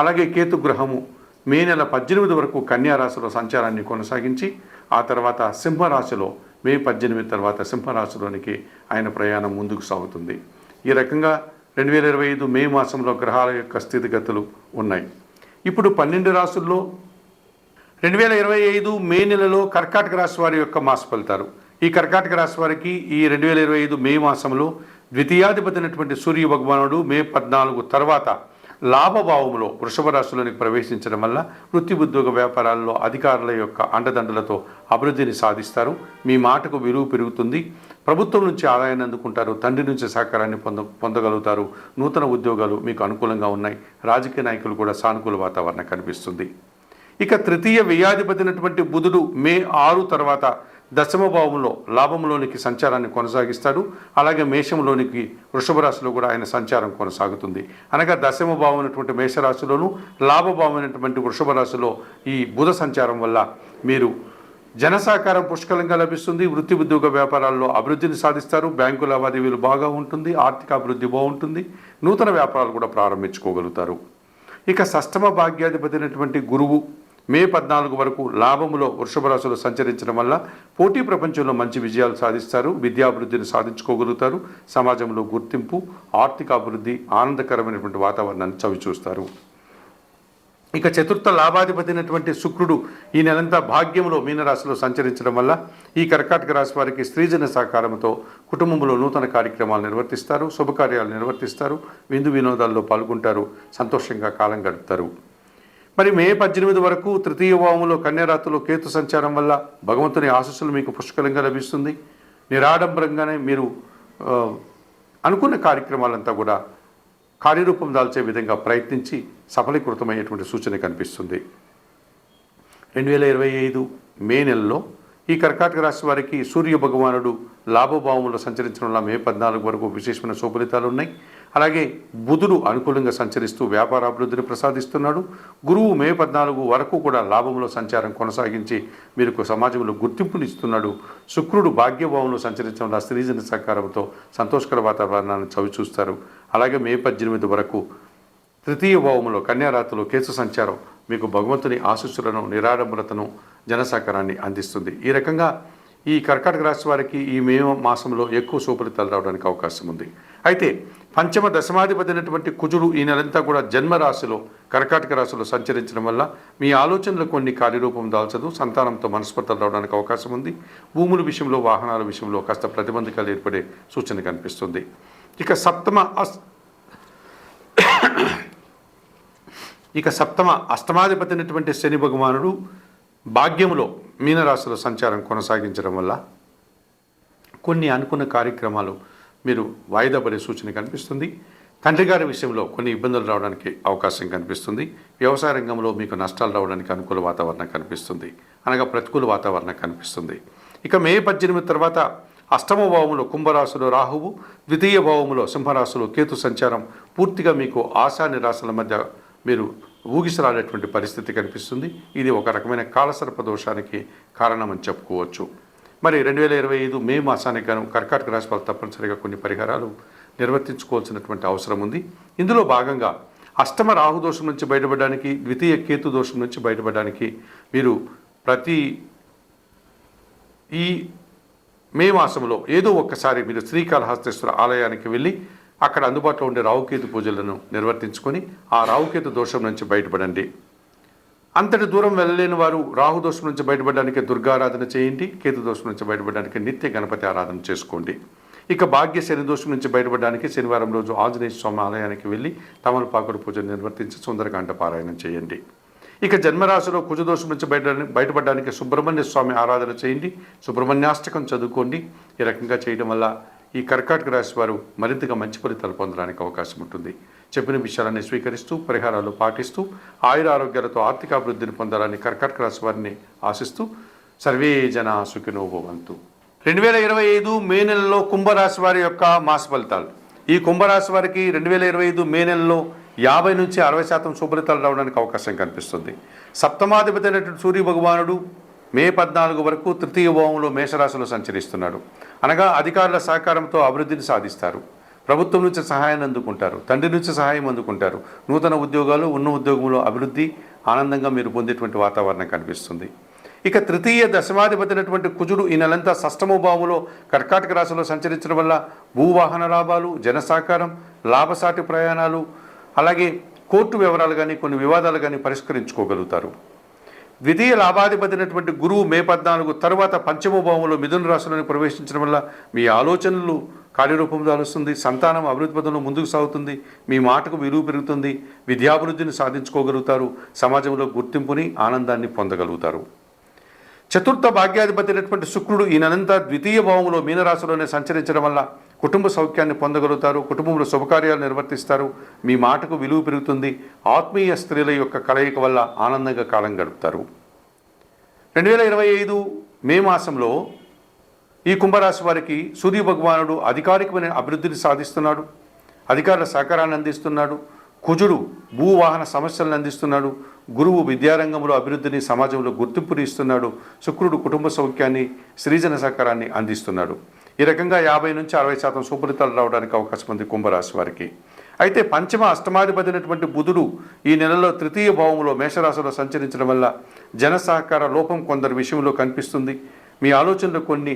అలాగే కేతు గ్రహము మే నెల పద్దెనిమిది వరకు కన్యా రాశిలో సంచారాన్ని కొనసాగించి ఆ తర్వాత సింహరాశిలో మే పద్దెనిమిది తర్వాత సింహరాశిలోనికి ఆయన ప్రయాణం ముందుకు సాగుతుంది. ఈ రకంగా రెండు వేల ఇరవై ఐదు మే మాసంలో గ్రహాల యొక్క స్థితిగతులు ఉన్నాయి. ఇప్పుడు పన్నెండు రాసుల్లో రెండు వేల ఇరవై ఐదు మే నెలలో కర్కాటక రాశి వారి యొక్క మాస ఫలితాలు. ఈ కర్కాటక రాశి వారికి ఈ రెండు వేల ఇరవై ఐదు మే మాసంలో ద్వితీయాధిపతి అయినటువంటి సూర్య భగవానుడు మే పద్నాలుగు తర్వాత లాభభావంలో వృషభ రాశిలోనికి ప్రవేశించడం వల్ల వృత్తి ఉద్యోగ వ్యాపారాల్లో అధికారుల యొక్క అండదండలతో అభివృద్ధిని సాధిస్తారు. మీ మాటకు విలువ పెరుగుతుంది. ప్రభుత్వం నుంచి ఆదాయాన్ని అందుకుంటారు. తండ్రి నుంచి సహకారాన్ని పొంద పొందగలుగుతారు. నూతన ఉద్యోగాలు మీకు అనుకూలంగా ఉన్నాయి. రాజకీయ నాయకులు కూడా సానుకూల వాతావరణం కనిపిస్తుంది. ఇక తృతీయ వ్యయాధిపతినటువంటి బుధుడు మే ఆరు తర్వాత దశమ భావంలో లాభంలోనికి సంచారాన్ని కొనసాగిస్తాడు. అలాగే మేషంలోనికి వృషభ రాశిలో కూడా ఆయన సంచారం కొనసాగుతుంది. అనగా దశమ భావం అయినటువంటి మేషరాశిలోను లాభభావం అయినటువంటి వృషభ రాశిలో ఈ బుధ సంచారం వల్ల మీరు జనసహకారం పుష్కలంగా లభిస్తుంది. వృత్తి ఉద్యోగ వ్యాపారాల్లో అభివృద్ధిని సాధిస్తారు. బ్యాంకు లావాదేవీలు బాగా ఉంటుంది. ఆర్థిక అభివృద్ధి బాగుంటుంది. నూతన వ్యాపారాలు కూడా ప్రారంభించుకోగలుగుతారు. ఇక సష్టమ భాగ్యాధిపతి అయినటువంటి గురువు మే పద్నాలుగు వరకు లాభములో వృషభ రాశులు సంచరించడం వల్ల పోటీ ప్రపంచంలో మంచి విజయాలు సాధిస్తారు. విద్యాభివృద్ధిని సాధించుకోగలుగుతారు. సమాజంలో గుర్తింపు ఆర్థిక అభివృద్ధి ఆనందకరమైనటువంటి వాతావరణాన్ని చవిచూస్తారు. ఇక చతుర్థ లాభాధిపతి అయినటువంటి శుక్రుడు ఈ నెలంతా భాగ్యంలో మీనరాశిలో సంచరించడం వల్ల ఈ కర్కాటక రాశి వారికి స్త్రీజన సహకారంతో కుటుంబంలో నూతన కార్యక్రమాలు నిర్వర్తిస్తారు. శుభకార్యాలు నిర్వర్తిస్తారు. విందు వినోదాల్లో పాల్గొంటారు. సంతోషంగా కాలం గడుపుతారు. మరి మే పద్దెనిమిది వరకు తృతీయ భావంలో కన్యరాత్రిలో కేతు సంచారం వల్ల భగవంతుని ఆశస్సులు మీకు పుష్కలంగా లభిస్తుంది. నిరాడంబరంగానే మీరు అనుకున్న కార్యక్రమాలంతా కూడా కార్యరూపం దాల్చే విధంగా ప్రయత్నించి సఫలీకృతమయ్యేటువంటి సూచన కనిపిస్తుంది. రెండు వేల ఇరవై ఐదు మే నెలలో ఈ కర్కాటక రాశి వారికి సూర్య భగవానుడు లాభభావంలో సంచరించడం వల్ల మే పద్నాలుగు వరకు విశేషమైన శుభలితాలు ఉన్నాయి. అలాగే బుధుడు అనుకూలంగా సంచరిస్తూ వ్యాపార అభివృద్ధిని ప్రసాదిస్తున్నాడు. గురువు మే పద్నాలుగు వరకు కూడా లాభంలో సంచారం కొనసాగించి మీరు సమాజంలో గుర్తింపునిస్తున్నాడు. శుక్రుడు భాగ్యభావంలో సంచరించడం వల్ల స్త్రీజన సహకారంతో సంతోషకర వాతావరణాన్ని చవిచూస్తారు. అలాగే మే పద్దెనిమిది వరకు తృతీయ భావములో కన్యారాత్రిలో కేసు సంచారం మీకు భగవంతుని ఆశస్సులను నిరాడంబరతను జనసహకారాన్ని అందిస్తుంది. ఈ రకంగా ఈ కర్కాటక రాశి వారికి ఈ మే మాసంలో ఎక్కువ సుఫలితాలు రావడానికి అవకాశం ఉంది. అయితే పంచమ దశమాధిపతి అయినటువంటి కుజుడు ఈ నెలంతా కూడా జన్మరాశిలో కర్కాటక రాశిలో సంచరించడం వల్ల మీ ఆలోచనలు కొన్ని కార్యరూపం దాల్చదు సంతానంతో మనస్పర్ధలు రావడానికి అవకాశం ఉంది. భూముల విషయంలో వాహనాల విషయంలో కాస్త ప్రతిబంధకాలు ఏర్పడే సూచన కనిపిస్తుంది. ఇక సప్తమ అస్ ఇక సప్తమ అష్టమాధిపతి అయినటువంటి శని భగవానుడు భాగ్యములో మీనరాశిలో సంచారం కొనసాగించడం వల్ల కొన్ని అనుకున్న కార్యక్రమాలు మీరు వాయిదా పడే సూచన కనిపిస్తుంది. తండ్రి గారి విషయంలో కొన్ని ఇబ్బందులు రావడానికి అవకాశం కనిపిస్తుంది. వ్యవసాయ రంగంలో మీకు నష్టాలు రావడానికి అనుకూల వాతావరణం కనిపిస్తుంది. అనగా ప్రతికూల వాతావరణం కనిపిస్తుంది. ఇక మే పద్దెనిమిది తర్వాత అష్టమ భావములో కుంభరాశిలో రాహువు ద్వితీయ భావములో సింహరాశిలో కేతు సంచారం పూర్తిగా మీకు ఆశా నిరాశల మధ్య మీరు ఊగిసలాడేటువంటి పరిస్థితి కనిపిస్తుంది. ఇది ఒక రకమైన కాలసర్ప దోషానికి కారణమని చెప్పుకోవచ్చు. మరి రెండు వేల ఇరవై ఐదు మే మాసానికి గాను కర్కాటక రాశి వాళ్ళు తప్పనిసరిగా కొన్ని పరిహారాలు నిర్వర్తించుకోవాల్సినటువంటి అవసరం ఉంది. ఇందులో భాగంగా అష్టమ రాహు దోషం నుంచి బయటపడడానికి ద్వితీయ కేతు దోషం నుంచి బయటపడడానికి మీరు ప్రతి ఈ మే మాసంలో ఏదో ఒక్కసారి మీరు శ్రీకాళహస్తేశ్వర ఆలయానికి వెళ్ళి అక్కడ అందుబాటులో ఉండే రావుకేతు పూజలను నిర్వర్తించుకొని ఆ రావుకేతు దోషం నుంచి బయటపడండి. అంతటి దూరం వెళ్ళలేని వారు రాహు దోషం నుంచి బయటపడడానికి దుర్గారాధన చేయండి కేతు దోషం నుంచి బయటపడడానికి నిత్య గణపతి ఆరాధన చేసుకోండి. ఇక భాగ్య శని దోషం నుంచి బయటపడడానికి శనివారం రోజు ఆంజనేయ స్వామి ఆలయానికి వెళ్ళి తమలపాకుడు పూజ నిర్వర్తించి సుందరకాండ పారాయణం చేయండి. ఇక జన్మరాశిలో కుజదోషం నుంచి బయట బయటపడడానికి సుబ్రహ్మణ్య స్వామి ఆరాధన చేయండి సుబ్రహ్మణ్యాష్టకం చదువుకోండి. ఈ రకంగా చేయడం వల్ల ఈ కర్కాటక రాశి వారు మరింతగా మంచి ఫలితాలు పొందడానికి అవకాశం ఉంటుంది. చెప్పిన విషయాలన్నీ స్వీకరిస్తూ పరిహారాలు పాటిస్తూ ఆయుర ఆరోగ్యాలతో ఆర్థికాభివృద్ధిని పొందాలని కర్కాటక రాశి వారిని ఆశిస్తూ సర్వే జన సుఖినోభవంతు రెండు వేల ఇరవై ఐదు మే నెలలో కుంభరాశి వారి యొక్క మాస ఫలితాలు. ఈ కుంభరాశి వారికి రెండు వేల ఇరవై ఐదు మే నెలలో యాభై నుంచి అరవై శాతం శుభలితాలు రావడానికి అవకాశం కనిపిస్తుంది. సప్తమాధిపతి అయినటువంటి సూర్య భగవానుడు మే పద్నాలుగు వరకు తృతీయ భావంలో మేషరాశిలో సంచరిస్తున్నాడు. అనగా అధికారుల సహకారంతో అభివృద్ధిని సాధిస్తారు. ప్రభుత్వం నుంచి సహాయాన్ని అందుకుంటారు. తండ్రి నుంచి సహాయం అందుకుంటారు. నూతన ఉద్యోగాలు ఉన్న ఉద్యోగంలో అభివృద్ధి ఆనందంగా మీరు పొందేటువంటి వాతావరణం కనిపిస్తుంది. ఇక తృతీయ దశమాధిపతినటువంటి కుజుడు ఈ నెలంతా సష్టము భావంలో కర్కాటక రాశిలో సంచరించడం వల్ల భూవాహన లాభాలు జనసాకారం లాభసాటి ప్రయాణాలు అలాగే కోర్టు వివరాలు కానీ కొన్ని వివాదాలు కానీ పరిష్కరించుకోగలుగుతారు. ద్వితీయ లాభాధిపతినటువంటి గురువు మే పద్నాలుగు తర్వాత పంచమ భావంలో మిథున రాశులను ప్రవేశించడం వల్ల మీ ఆలోచనలు కార్యరూపం దాలుస్తుంది సంతానం అభివృద్ధి పదంలో ముందుకు సాగుతుంది మీ మాటకు విలువ పెరుగుతుంది విద్యాభివృద్ధిని సాధించుకోగలుగుతారు సమాజంలో గుర్తింపుని ఆనందాన్ని పొందగలుగుతారు. చతుర్థ భాగ్యాధిపతి అయినటువంటి శుక్రుడు ఈ నెలంతా ద్వితీయ భావంలో మీనరాశిలోనే సంచరించడం వల్ల కుటుంబ సౌఖ్యాన్ని పొందగలుగుతారు కుటుంబంలో శుభకార్యాలు నిర్వర్తిస్తారు. మీ మాటకు విలువ పెరుగుతుంది. ఆత్మీయ స్త్రీల యొక్క కలయిక వల్ల ఆనందంగా కాలం గడుపుతారు. రెండు వేల ఇరవై ఐదు మే మాసంలో ఈ కుంభరాశి వారికి సూర్య భగవానుడు అధికారికమైన అభివృద్ధిని సాధిస్తున్నాడు. అధికారుల సహకారాన్ని అందిస్తున్నాడు. కుజుడు భూవాహన సమస్యలను అందిస్తున్నాడు. గురువు విద్యారంగంలో అభివృద్ధిని సమాజంలో గుర్తింపుని ఇస్తున్నాడు. శుక్రుడు కుటుంబ సౌఖ్యాన్ని సృజన సహకారాన్ని అందిస్తున్నాడు. ఈ రకంగా యాభై నుంచి అరవై శాతం సుఫలితాలు రావడానికి అవకాశం ఉంది కుంభరాశి వారికి. అయితే పంచమ అష్టమాధిపతినటువంటి బుధుడు ఈ నెలలో తృతీయ భావంలో మేషరాశిలో సంచరించడం వల్ల జన సహకార లోపం కొందరి విషయంలో కనిపిస్తుంది. మీ ఆలోచనలు కొన్ని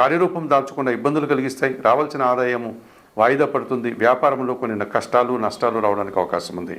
కార్యరూపం దాల్చకుండా ఇబ్బందులు కలిగిస్తాయి. రావాల్సిన ఆదాయము వాయిదా పడుతుంది. వ్యాపారంలో కొన్ని కష్టాలు నష్టాలు రావడానికి అవకాశం ఉంది.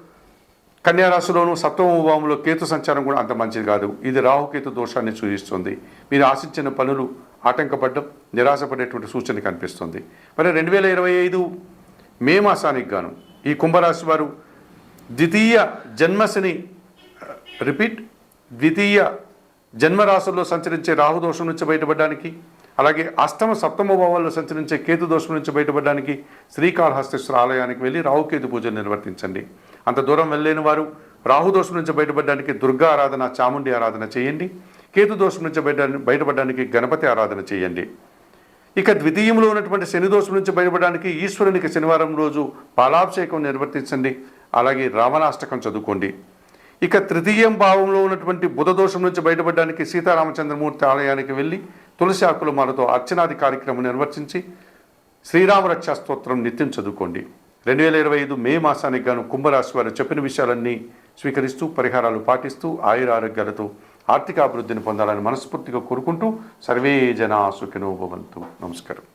కన్యారాశిలోను సప్తమ భావంలో కేతు సంచారం కూడా అంత మంచిది కాదు. ఇది రాహుకేతు దోషాన్ని సూచిస్తుంది. మీరు ఆశించిన పనులు ఆటంకపడడం నిరాశపడేటువంటి సూచన కనిపిస్తుంది. మరి రెండు వేల ఇరవై ఐదు మే మాసానికి గాను ఈ కుంభరాశి వారు ద్వితీయ జన్మశని రిపీట్ ద్వితీయ జన్మరాశుల్లో సంచరించే రాహు దోషం నుంచి బయటపడడానికి అలాగే అష్టమ సప్తమ భావాల్లో సంచరించే కేతు దోషం నుంచి బయటపడడానికి శ్రీకాళహస్తేశ్వర ఆలయానికి వెళ్ళి రాహుకేతు పూజలు నిర్వర్తించండి. అంత దూరం వెళ్ళలేని వారు రాహుదోషం నుంచి బయటపడడానికి దుర్గా ఆరాధన చాముండి ఆరాధన చేయండి. కేతు దోషం నుంచి బయట బయటపడడానికి గణపతి ఆరాధన చేయండి. ఇక ద్వితీయంలో ఉన్నటువంటి శని దోషం నుంచి బయటపడడానికి ఈశ్వరునికి శనివారం రోజు పాలాభిషేకం నిర్వర్తించండి. అలాగే రావణాష్టకం చదువుకోండి. ఇక తృతీయం భావంలో ఉన్నటువంటి బుధ దోషం నుంచి బయటపడడానికి సీతారామచంద్రమూర్తి ఆలయానికి వెళ్ళి తులసి ఆకులు మాలతో అర్చనాది కార్యక్రమం నిర్వర్తించి శ్రీరామ రక్షా స్తోత్రం నిత్యం చదువుకోండి. రెండు వేల ఇరవై ఐదు మే మాసానికి గాను కుంభరాశి వారు చెప్పిన విషయాలన్నీ స్వీకరిస్తూ పరిహారాలు పాటిస్తూ ఆయుర ఆరోగ్యాలతో ఆర్థిక అభివృద్ధిని పొందాలని మనస్ఫూర్తిగా కోరుకుంటూ సర్వే జనా సుఖినోభవంతు నమస్కారం.